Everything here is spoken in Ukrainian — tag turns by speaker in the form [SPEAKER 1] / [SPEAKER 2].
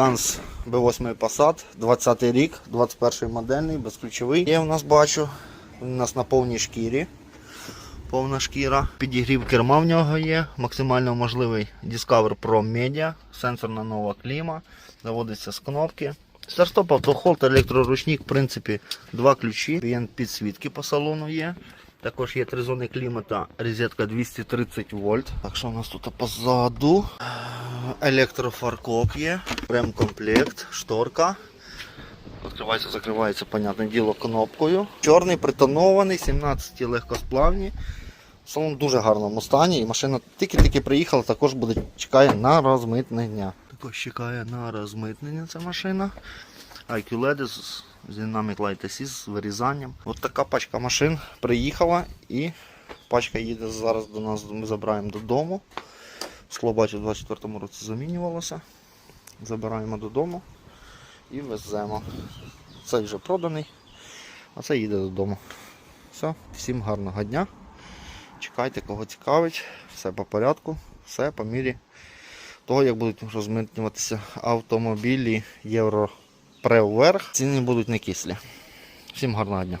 [SPEAKER 1] Танс B8 Passat, 20 рік, 21 модельний, безключовий. Є у нас бачу. Він у нас на повній шкірі. Повна шкіра. Підігрів керма в нього є. Максимально можливий Discover Pro Media, сенсорна нова кліма. Заводиться з кнопки. Старстоп, автохолд, електроручник, в принципі, два ключі. Клієнт підсвітки по салону є. Також є три зони клімата, розетка 230 вольт. Так що у нас тут позаду? Електрофаркоп є, ремкомплект, шторка. Відкривається, закривається, понятне діло, кнопкою. Чорний, притонований, 17 легкосплавні. Салон в дуже гарному стані і машина тільки-тільки приїхала, також буде чекає на розмитнення. Також чекає на розмитнення ця машина. IQ LED з Dynamic Light Assist з вирізанням. От така пачка машин приїхала і пачка їде зараз до нас, ми забираємо додому. Скло бачу в 24-му році замінювалося. Забираємо додому і веземо. Цей вже проданий, а це їде додому. Все, всім гарного дня. Чекайте, кого цікавить, все по порядку, все по мірі того, як будуть розмитнюватися автомобілі Євро вверх. Ціни будуть не кислі. Всім гарного дня.